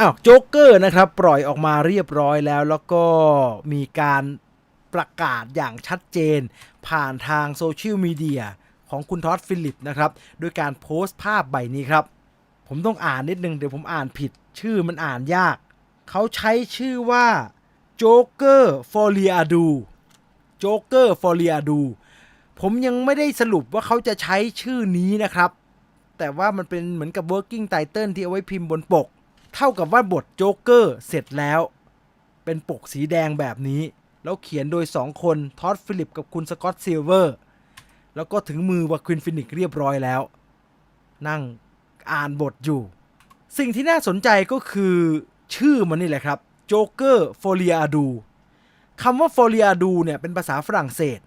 อ้าวโจ๊กเกอร์นะครับ ปล่อยออกมาเรียบร้อยแล้ว แล้วก็มีการประกาศอย่างชัดเจน ผ่านทางโซเชียลมีเดียของคุณท็อดฟิลิปนะครับโดยการโพสต์ภาพใบนี้ครับ ผมต้องอ่านนิดนึง เดี๋ยวผมอ่านผิด ชื่อมันอ่านยาก เขาใช้ชื่อว่าโจ๊กเกอร์ฟอริอาดูโจ๊กเกอร์ฟอริอาดูผมยังไม่ได้สรุปว่าเขาจะใช้ชื่อนี้นะครับ แต่ว่ามันเป็นเหมือนกับ working title ที่เอาไว้พิมพ์บนปก เท่ากับว่าบทโจ๊กเกอร์เสร็จแล้ว เป็นปกสีแดงแบบนี้ แล้วเขียนโดย 2 คนท็อดฟิลิปกับคุณสกอตซิลเวอร์ แล้วก็ถึงมือวาควินฟินิกเรียบร้อยแล้ว นั่งอ่านบทอยู่ สิ่งที่น่าสนใจก็คือชื่อมันนี่แหละครับโจ๊กเกอร์ฟอริอาดูคำว่าฟอริอาดูเนี่ยเป็นภาษาฝรั่งเศส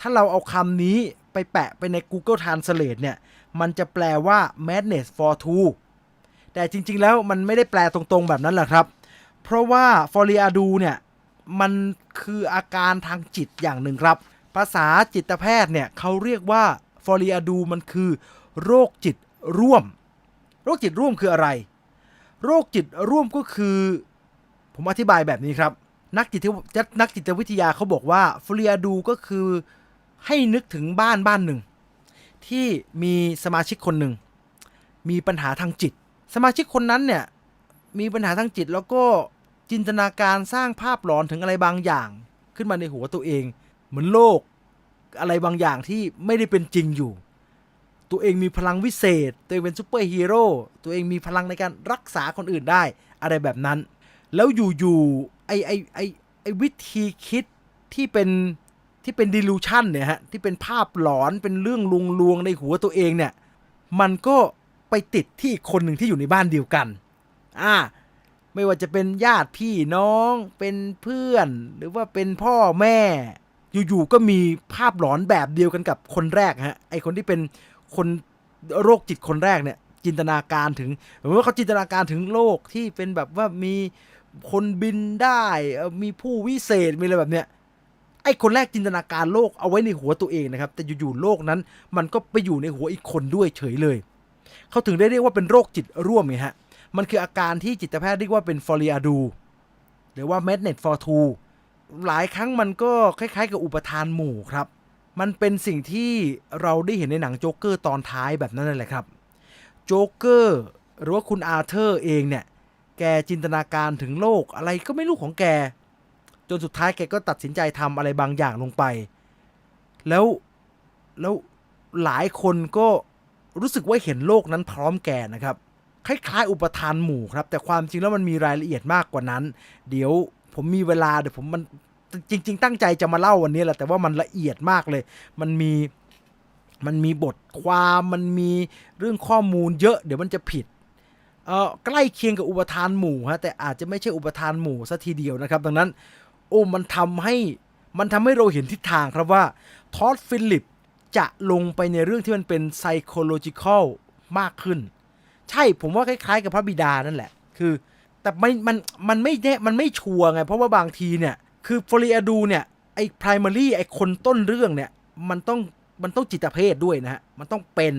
ถ้าเราเอาคำนี้ไปแปะไปใน Google Translate เนี่ย มันจะแปลว่า madness for two แต่จริง ๆ แล้วมันไม่ได้แปลตรงๆแบบนั้นแหละครับ เพราะว่าฟอริอาดูเนี่ยมันคืออาการทางจิตอย่างหนึ่งครับ ภาษาจิตแพทย์เนี่ยเขาเรียกว่าฟอริอาดูมันคือ โรคจิตร่วม โรคจิตร่วมคืออะไร โรคจิตร่วมก็คือ ผมอธิบายแบบนี้ครับ นักจิตวินักจิตวิทยาเขาบอกว่าฟอริอาดูก็คือให้นึกถึงบ้านบ้านหนึ่ง ที่มีสมาชิกคนหนึ่ง มีปัญหาทางจิต สมาชิกคนนั้นเนี่ยมีปัญหาทางจิตแล้วก็จินตนาการสร้างภาพหลอนถึงอะไรบางอย่าง ขึ้นมาในหัวตัวเอง เหมือนโลกอะไรบางอย่างที่ไม่ได้เป็นจริงอยู่ ตัวเองมีพลังวิเศษ ตัวเองเป็นซูเปอร์ฮีโร่ตัวเองมีพลังในการรักษาคนอื่นได้ อะไรแบบนั้น แล้วอยู่ๆไอไอไอไอวิธีคิดที่เป็นที่เป็นดิลูชันเนี่ยฮะที่เป็นภาพหลอนเป็นเรื่องลวงลวงๆในหัวตัวเองเนี่ยมันก็ ไปติดที่คนหนึ่งที่อยู่ในบ้านเดียวกัน อ่า ไม่ว่าจะเป็นญาติพี่น้อง เป็นเพื่อน หรือว่าเป็นพ่อแม่ อยู่ๆ ก็มีภาพหลอนแบบเดียวกันกับคนแรกฮะ ไอคนที่เป็นคนโรคจิตคนแรกเนี่ย จินตนาการถึงเหมือนว่าเขาจินตนาการถึงโลกที่เป็นแบบว่ามีคนบินได้ มีผู้วิเศษ มีอะไรแบบเนี้ย ไอคนแรกจินตนาการโลกเอาไว้ในหัวตัวเองนะครับ แต่อยู่ๆ โลกนั้น มันก็ไปอยู่ในหัวอีกคนด้วยเฉยเลย เขาถึงได้เรียกว่าเป็นโรคจิตร่วมไงฮะ มันคืออาการที่จิตแพทย์เรียกว่าเป็นฟอริอาดูหรือว่า madness for two หลายครั้งมันก็คล้ายๆ กับอุปทานหมู่ครับ มันเป็นสิ่งที่เราได้เห็นในหนังโจ๊กเกอร์ตอนท้ายแบบนั้นนั่นแหละครับ โจ๊กเกอร์หรือว่าคุณอาเธอร์เองเนี่ย แกจินตนาการถึงโลกอะไรก็ไม่รู้ของแก จนสุดท้ายแกก็ตัดสินใจทำอะไรบางอย่างลงไป แล้วแล้วหลายคนก็ รู้สึกว่าเห็นโลกนั้นพร้อมแกนะครับคล้ายๆ อุปทานหมู่ครับ แต่ความจริงแล้วมันมีรายละเอียดมากกว่านั้น เดี๋ยวผมมีเวลาเดี๋ยวผมมันจริง ๆ ตั้งใจจะมาเล่าวันนี้แหละแต่ว่ามันละเอียดมากเลย มันมีมันมีบทความมันมีเรื่องข้อมูลเยอะ เดี๋ยวมันจะผิดเอ่อใกล้เคียงกับอุปทานหมู่ฮะแต่อาจจะไม่ใช่อุปทานหมู่ซะทีเดียวนะครับ ดังนั้น โอ้มันทำให้มันทำให้เราเห็นทิศทางครับว่าทอดฟิลิป จะลงไปในเรื่องที่มันเป็น psychological มากขึ้น ใช่ผมว่าคล้ายๆ กับพระบิดานั่นแหละ คือ แต่ไม่มันมันไม่แน่มันไม่ชัวร์ไง เพราะว่าบางทีเนี่ย คือฟอริอาดูเนี่ย ไอ้ primary ไอ้คนต้นเรื่องเนี่ย มันต้องมันต้องจิตเภทด้วยนะฮะ มันต้องเป็น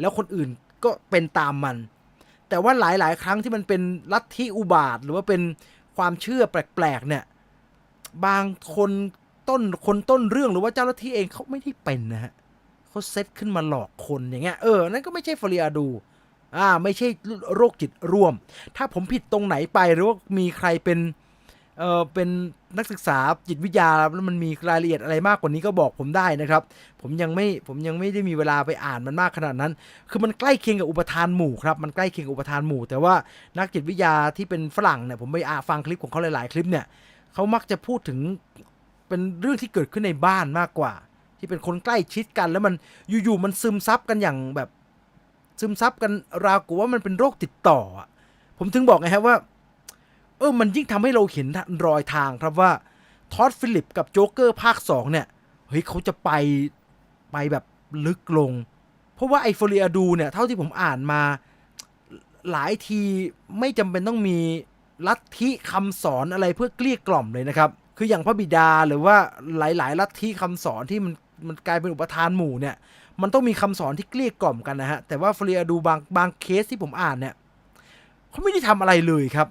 แล้วคนอื่นก็เป็นตามมัน แต่ว่าหลายๆ ครั้งที่มันเป็นลัทธิอุบาท หรือว่าเป็นความเชื่อแปลกๆ เนี่ย บางคนต้นคนต้นเรื่องหรือว่าเจ้าหน้าที่เองเขาไม่ได้เป็นนะฮะ เขาเซตขึ้นมาหลอกคนอย่างเงี้ยเออนั่นก็ไม่ใช่ฟอริอาดูอ่าไม่ใช่โรคจิตร่วม ถ้าผมผิดตรงไหนไปหรือว่ามีใครเป็นเออเป็นนักศึกษาจิตวิทยาแล้วมันมีรายละเอียดอะไรมากกว่านี้ก็บอกผมได้นะครับ ผมยังไม่ผมยังไม่ได้มีเวลาไปอ่านมันมากขนาดนั้น คือมันใกล้เคียงกับอุปทานหมู่ครับมันใกล้เคียงกับอุปทานหมู่ แต่ว่านักจิตวิทยาที่เป็นฝรั่งเนี่ยผมไปอ่าฟังคลิปของเขาหลายๆ คลิปเนี่ยเขามักจะพูดถึงเป็นเรื่องที่เกิดขึ้นในบ้านมากกว่า ที่เป็นคนใกล้ชิดกัน แล้วมันอยู่ๆมันซึมซับกันอย่างแบบซึมซับกันราวกับว่ามันเป็นโรคติดต่ออะผมถึงบอกไงครับว่า เออมันยิ่งทำให้เราเห็นรอยทางครับว่าทอดฟิลิปกับโจ๊กเกอร์ภาค2เนี่ยเฮ้ยเขาจะไปไปแบบลึกลง เพราะว่าไอฟอริอาดูเนี่ย เท่าที่ผมอ่านมาหลายทีไม่จำเป็นต้องมีลัทธิคำสอนอะไรเพื่อเกลี้ยกล่อมเลยนะครับ คืออย่างพระบิดาหรือว่าหลาย ๆ ลัทธิคำสอนที่มัน มันกลายเป็นอุปทานหมู่เนี่ย มันต้องมีคำสอนที่เกลี้ยกล่อมกันนะฮะ แต่ว่าฟอริอาดูบางบางเคสที่ผมอ่านเนี่ยเขาไม่ได้ทำอะไรเลยครับ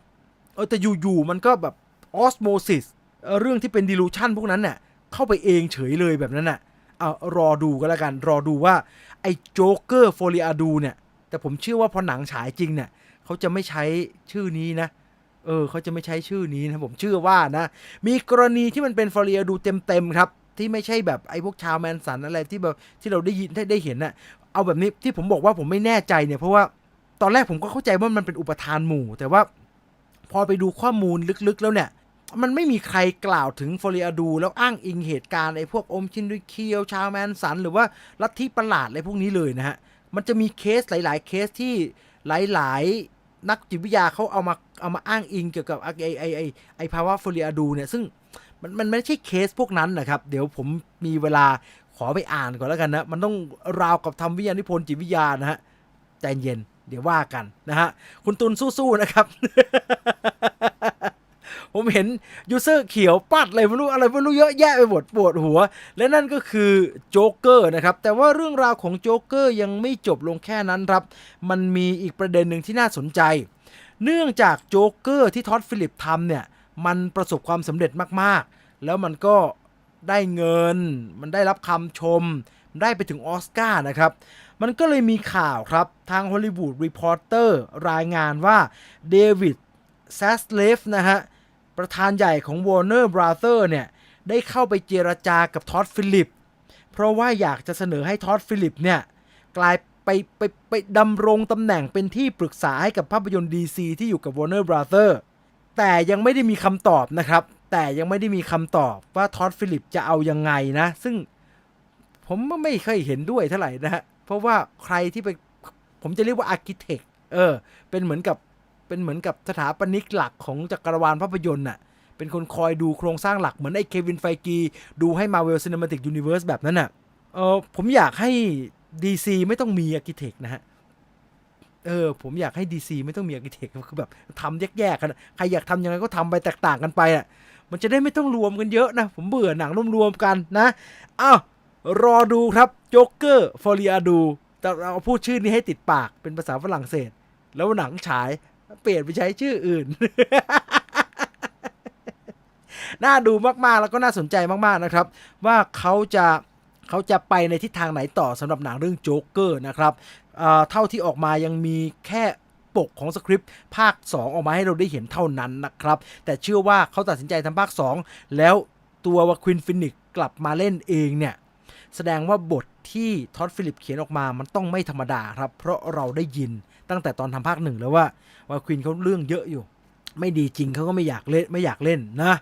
เออแต่อยู่ๆมันก็แบบออสโมซิสเรื่องที่เป็นดิลูชันพวกนั้นเนี่ยเข้าไปเองเฉยเลยแบบนั้นน่ะเอารอดูก็แล้วกัน รอดูว่าไอ้โจ๊กเกอร์โฟลิอาดูเนี่ย แต่ผมเชื่อว่าพอหนังฉายจริงเนี่ยเขาจะไม่ใช้ชื่อนี้นะ เออเขาจะไม่ใช้ชื่อนี้นะ ผมเชื่อว่านะ มีกรณีที่มันเป็นฟอริอาดูเต็มๆครับ ที่ไม่ใช่แบบไอ้พวกชาวแมนสันอะไรที่แบบที่เราได้ยินได้ได้เห็นน่ะเอาแบบนี้ที่ผมบอกว่าผมไม่แน่ใจเนี่ย เพราะว่าตอนแรกผมก็เข้าใจว่ามันเป็นอุปทานหมู่ แต่ว่าพอไปดูข้อมูลลึกๆแล้วเนี่ย มันไม่มีใครกล่าวถึงฟอริอาดู แล้วอ้างอิงเหตุการณ์ไอ้พวกอมชินดุเคียวชาวแมนสัน หรือว่าลัทธิประหลาดอะไรพวกนี้เลยนะฮะ มันจะมีเคสหลาย ๆ เคสที่หลายๆนักจิตวิทยาเขาเอามาเอามาอ้างอิงเกี่ยวกับไอ้ไอ้ไอ้ไอ้ภาวะฟอริอาดูเนี่ยซึ่ง มันมันไม่ใช่เคสพวกนั้นนะครับ เดี๋ยวผมมีเวลาขอไปอ่านก่อนแล้วกันนะ มันต้องราวกับทำวิทยานิพนธ์จิตวิทยานะฮะใจเย็นเดี๋ยวว่ากันนะฮะ คุณตุลสู้ๆนะครับ ผมเห็นยูเซอร์เขียวปัดเลยไม่รู้อะไรไม่รู้เยอะแยะไปหมดปวดหัว และนั่นก็คือโจ๊กเกอร์นะครับ แต่ว่าเรื่องราวของโจ๊กเกอร์ยังไม่จบลงแค่นั้นครับ มันมีอีกประเด็นหนึ่งที่น่าสนใจ เนื่องจากโจ๊กเกอร์ที่ท็อดฟิลิปทำเนี่ย มันประสบความสำเร็จมากๆ แล้วมันก็ได้เงิน มันได้รับคำชม ได้ไปถึงออสการ์นะครับ มันก็เลยมีข่าวครับ ทางฮอลลีวูดรีพอร์เตอร์รายงานว่าเดวิดแซสเลฟนะฮะ ประธานใหญ่ของ Warner Brother เนี่ย ได้เข้าไปเจรจากับท็อดฟิลิป เพราะว่าอยากจะเสนอให้ท็อดฟิลิปเนี่ย กลายไปไปไปดำรงตำแหน่งเป็นที่ปรึกษาให้กับภาพยนตร์ DC ที่อยู่กับ Warner Brother แต่ยังไม่ได้มีคำตอบนะครับ แต่ยังไม่ได้มีคำตอบว่าท็อดฟิลิปจะเอายังไงนะ ซึ่งผมไม่เคยเห็นด้วยเท่าไหร่นะฮะเพราะว่าใครที่ไปผมจะเรียกว่าอาร์กิเทคเออ เป็นเหมือนกับเป็นเหมือนกับสถาปนิกหลักของจักรวาลภาพยนตร์น่ะเป็นคนคอยดูโครงสร้างหลักเหมือนไอ้เควินไฟกีดูให้ Marvel Cinematic Universe แบบนั้นน่ะเออผมอยากให้ DC ไม่ต้องมีอาร์กิเทคนะฮะ เออผมอยากให้ DC ไม่ต้องมีอาร์กิเทคคือแบบทำแยกๆกันใครอยากทำยังไงก็ทำไปแตกต่างกันไปอะมันจะได้ไม่ต้องรวมกันเยอะนะ ผมเบื่อหนังรวมๆกันนะอ้าวรอดูครับโจ๊กเกอร์ฟอริอาดูแต่เราพูดชื่อนี้ให้ติดปากเป็นภาษาฝรั่งเศส แล้วหนังฉายเปลี่ยนไปใช้ชื่ออื่น น่าดูมากๆแล้วก็น่าสนใจมากๆนะครับ ว่าเขาจะ เขาจะไปในทิศทางไหนต่อสำหรับหนังเรื่องโจ๊กเกอร์นะครับเท่าที่ออกมายังมีแค่ปกของสคริปต์ภาค 2 ออกมาให้เราได้เห็นเท่านั้นนะครับ แต่เชื่อว่าเขาตัดสินใจทำภาค 2 แล้วตัววาควินฟินิกกลับมาเล่นเองเนี่ย แสดงว่าบทที่ท็อดฟิลิปเขียนออกมามันต้องไม่ธรรมดาครับ เพราะเราได้ยินตั้งแต่ตอนทำภาคหนึ่งแล้วว่าวาควินเขาเรื่องเยอะอยู่ ไม่ดีจริงเขาก็ไม่อยากเล่นไม่อยากเล่นนะ